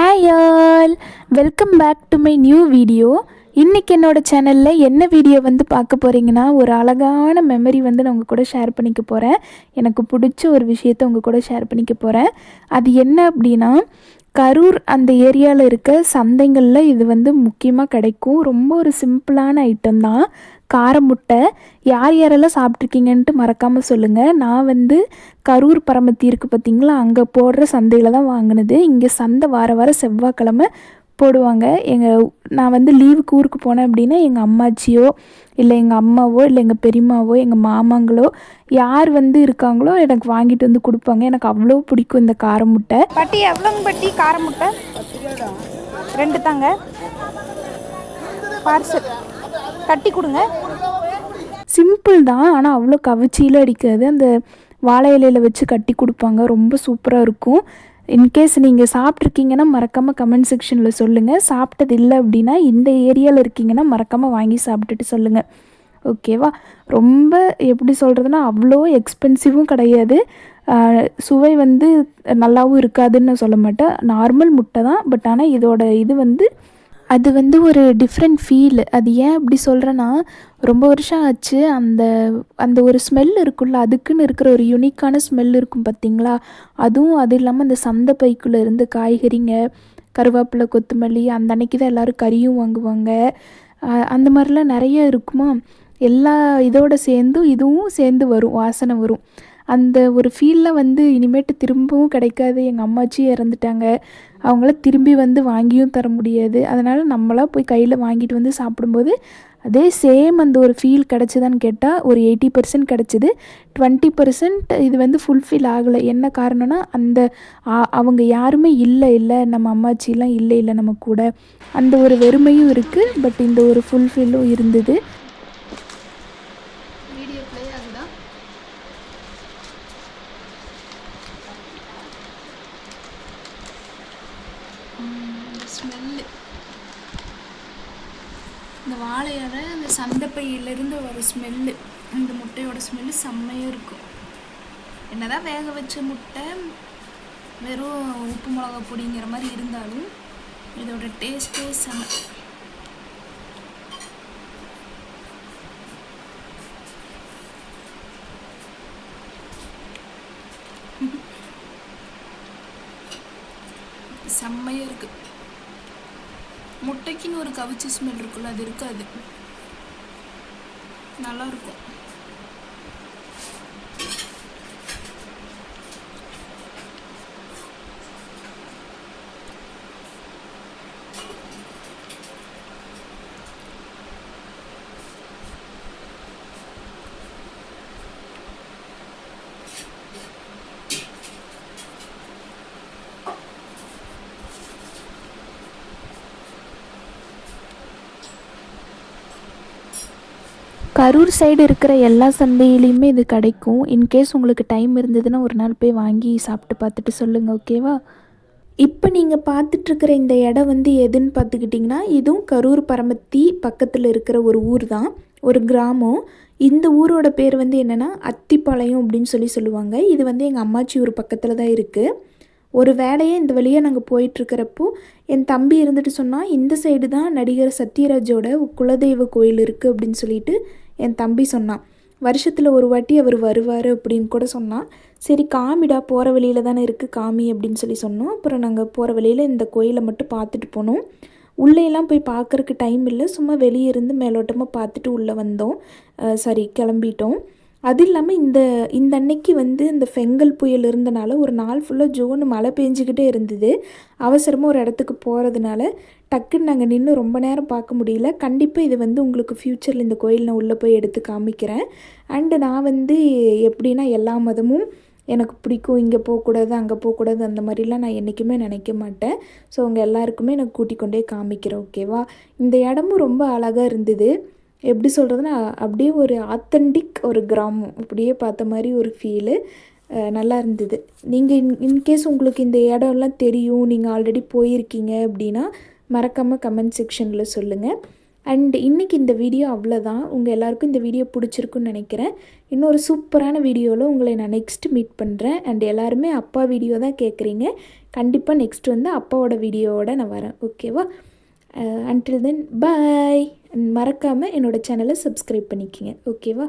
Hi all welcome back to my new video இன்றைக்கி என்னோடய சேனலில் என்ன வீடியோ வந்து பார்க்க போகிறீங்கன்னா ஒரு அழகான மெமரி வந்து நான் உங்கள் கூட ஷேர் பண்ணிக்க போகிறேன் எனக்கு பிடிச்ச ஒரு விஷயத்த உங்கள் கூட ஷேர் பண்ணிக்க போகிறேன் அது என்ன அப்படின்னா கரூர் அந்த ஏரியாவில் இருக்க சந்தைங்களில் இது வந்து முக்கியமாக கிடைக்கும். ரொம்ப ஒரு சிம்பிளான ஐட்டம் தான். கார முட்டை. யார் யாரெல்லாம் சாப்பிட்ருக்கீங்கன்ட்டு மறக்காமல் சொல்லுங்கள் நான் வந்து கரூர் பரமத்தி இருக்குது பார்த்தீங்களா அங்கே போடுற சந்தையில் தான் வாங்கினது. இங்கே சந்தை வார வாரம் செவ்வாய்க்கிழமை போடுவாங்க. எங்கள் நான் வந்து லீவுக்கு ஊருக்கு போனேன் அப்படின்னா எங்கள் அம்மாச்சியோ இல்லை எங்கள் அம்மாவோ இல்லை எங்கள் பெரியம்மாவோ எங்கள் மாமாங்களோ யார் வந்து இருக்காங்களோ எனக்கு வாங்கிட்டு வந்து கொடுப்பாங்க. எனக்கு அவ்வளோ பிடிக்கும் இந்த கார முட்டை. பட்டி எவ்வளோங்க பட்டி கார முட்டை. ரெண்டு தாங்க. பார்சல் கட்டி கொடுங்க. சிம்பிள் தான் ஆனால் அவ்வளோ கவிச்சியில் அடிக்காது. அந்த வாழை இலையில் வச்சு கட்டி கொடுப்பாங்க. ரொம்ப சூப்பராக இருக்கும். இன்கேஸ் நீங்கள் சாப்பிட்ருக்கீங்கன்னா மறக்காமல் கமெண்ட் செக்ஷனில் சொல்லுங்கள் சாப்பிட்டது இல்லை அப்படின்னா இந்த ஏரியாவில் இருக்கீங்கன்னா மறக்காமல் வாங்கி சாப்பிட்டுட்டு சொல்லுங்கள் ஓகேவா ரொம்ப எப்படி சொல்கிறதுனா அவ்வளோ எக்ஸ்பென்சிவும் கிடையாது. சுவை வந்து நல்லாவும் இருக்காதுன்னு சொல்ல மாட்டேன். நார்மல் முட்டை தான் பட் ஆனால் இதோட இது வந்து அது வந்து ஒரு டிஃப்ரெண்ட் ஃபீல் அது ஏன் அப்படி சொல்கிறேன்னா ரொம்ப வருஷம் ஆச்சு. அந்த அந்த ஒரு ஸ்மெல் இருக்குல்ல அதுக்குன்னு இருக்கிற ஒரு யுனிக்கான ஸ்மெல் இருக்கும் பார்த்தீங்களா? அதுவும் அது இல்லாமல் அந்த சந்தை பைக்குள்ளே இருந்து காய்கறிங்க கருவேப்பிலை கொத்தமல்லி அந்த அன்னைக்கு தான் எல்லோரும் கறியும் வாங்குவாங்க. அந்த மாதிரிலாம் நிறைய இருக்குமா? எல்லா இதோட சேர்ந்து இதுவும் சேர்ந்து வரும் வாசனை வரும். அந்த ஒரு ஃபீலில் வந்து இனிமேட்டு திரும்பவும் கிடைக்காது. எங்கள் அம்மாச்சி இறந்துட்டாங்க. அவங்கள திரும்பி வந்து வாங்கியும் தர முடியாது. அதனால் நம்மளாக போய் கையில் வாங்கிட்டு வந்து சாப்பிடும்போது அதே சேம் அந்த ஒரு ஃபீல் கிடச்சிதான்னு கேட்டால் ஒரு எயிட்டி பர்சன்ட் கிடச்சிது. டுவெண்ட்டி பர்சன்ட் இது வந்து ஃபுல்ஃபில் ஆகலை. என்ன காரணம்னா அந்த ஆ- அவங்க யாருமே இல்லை இல்லை. நம்ம அம்மாச்சிலாம் இல்லை இல்லை நம்ம கூட. அந்த ஒரு வெறுமையும் இருக்குது பட் இந்த ஒரு ஃபுல்ஃபில்லும் இருந்தது. ஸ்மெல்லு இந்த வாழையோட அந்த சந்தைப்பையிலேருந்து வர ஸ்மெல்லு இந்த முட்டையோட ஸ்மெல்லு செம்மையாக இருக்கும். என்னதான் வேக வச்ச முட்டை வெறும் உப்பு மிளகா பொடிங்கிற மாதிரி இருந்தாலும் இதோட டேஸ்ட்டே செம. செம்மையாக இருக்குது முட்டைக்குன்னு ஒரு கவிச்சி ஸ்மெல் இருக்குல்ல அது இருக்காது. நல்லா கரூர் சைடு இருக்கிற எல்லா சந்தையிலையுமே இது கிடைக்கும். இன்கேஸ் உங்களுக்கு டைம் இருந்ததுன்னா ஒரு நாள் போய் வாங்கி சாப்பிட்டு பார்த்துட்டு சொல்லுங்கள் ஓகேவா இப்போ நீங்கள் பார்த்துட்ருக்கிற இந்த இடம் வந்து எதுன்னு பார்த்துக்கிட்டிங்கன்னா இதுவும் கரூர் பரமத்தி பக்கத்தில் இருக்கிற ஒரு ஊர் தான். ஒரு கிராமம். இந்த ஊரோட பேர் வந்து என்னென்னா அத்திப்பாளையம் அப்படின்னு சொல்லி சொல்லுவாங்க. இது வந்து எங்கள் அம்மாச்சி ஊர் பக்கத்தில் தான் இருக்குது ஒரு வேலையே இந்த வழியாக நாங்கள் போயிட்டுருக்கிறப்போ என் தம்பி இருந்துட்டு சொன்னால் இந்த சைடு தான் நடிகர் சத்யராஜோட குலதெய்வ கோயில் இருக்குது அப்படின்னு சொல்லிட்டு என் தம்பி சொன்னான். வருஷத்தில் ஒரு வாட்டி அவர் வருவார் அப்படின்னு கூட சொன்னான். சரி காமிடா போகிற வழியில் தானே இருக்குது காமி அப்படின்னு சொல்லி சொன்னோம். அப்புறம் நாங்கள் போகிற வழியில் இந்த கோயிலை மட்டும் பார்த்துட்டு போனோம். உள்ளேயெல்லாம் போய் பார்க்கறக்கு டைம் இல்லை. சும்மா வெளியே இருந்து மேலோட்டமாக பார்த்துட்டு உள்ளே வந்தோம். சாரி கிளம்பிட்டோம். அது இல்லாமல் இந்த இந்த அன்னைக்கு வந்து இந்த ஃபெங்கல் புயல் இருந்தனால ஒரு நாள் ஃபுல்லாக ஜோனு மழை பெஞ்சிக்கிட்டே இருந்தது. அவசரமாக ஒரு இடத்துக்கு போகிறதுனால டக்குன்னு நாங்கள் நின்று ரொம்ப நேரம் பார்க்க முடியல. கண்டிப்பாக இது வந்து உங்களுக்கு ஃப்யூச்சரில் இந்த கோயில் நான் உள்ளே போய் எடுத்து காமிக்கிறேன். அண்டு நான் வந்து எப்படின்னா எல்லா மதமும் எனக்கு பிடிக்கும். இங்கே போகக்கூடாது அங்கே போகக்கூடாது அந்த மாதிரிலாம் நான் என்றைக்குமே நினைக்க மாட்டேன். ஸோ அவங்க எல்லாருக்குமே நான் கூட்டிக் கொண்டே காமிக்கிறேன் ஓகேவா இந்த இடமும் ரொம்ப அழகாக இருந்தது. எப்படி சொல்கிறதுனா அப்படியே ஒரு ஆத்தென்டிக் ஒரு கிராமம் அப்படியே பார்த்த மாதிரி ஒரு ஃபீலு நல்லா இருந்தது. நீங்கள் இன் இன்கேஸ் உங்களுக்கு இந்த இடம்லாம் தெரியும் நீங்கள் ஆல்ரெடி போயிருக்கீங்க அப்படின்னா மறக்காமல் கமெண்ட் செக்ஷனில் சொல்லுங்கள் அண்ட் இன்றைக்கி இந்த வீடியோ அவ்வளோதான் உங்கள் எல்லாருக்கும் இந்த வீடியோ பிடிச்சிருக்குன்னு நினைக்கிறேன். இன்னொரு சூப்பரான வீடியோவில் உங்களை நான் நெக்ஸ்ட் மீட் பண்ணுறேன் அண்ட் எல்லாருமே அப்பா வீடியோ தான் கேட்குறீங்க கண்டிப்பாக நெக்ஸ்ட் வந்து அப்பாவோட வீடியோவோட நான் வரேன். ஓகேவா அன்டில் தென் பாய் மறக்காமல் என்னோடய சேனலை சப்ஸ்கிரைப் பண்ணிக்கிங்க. ஓகேவா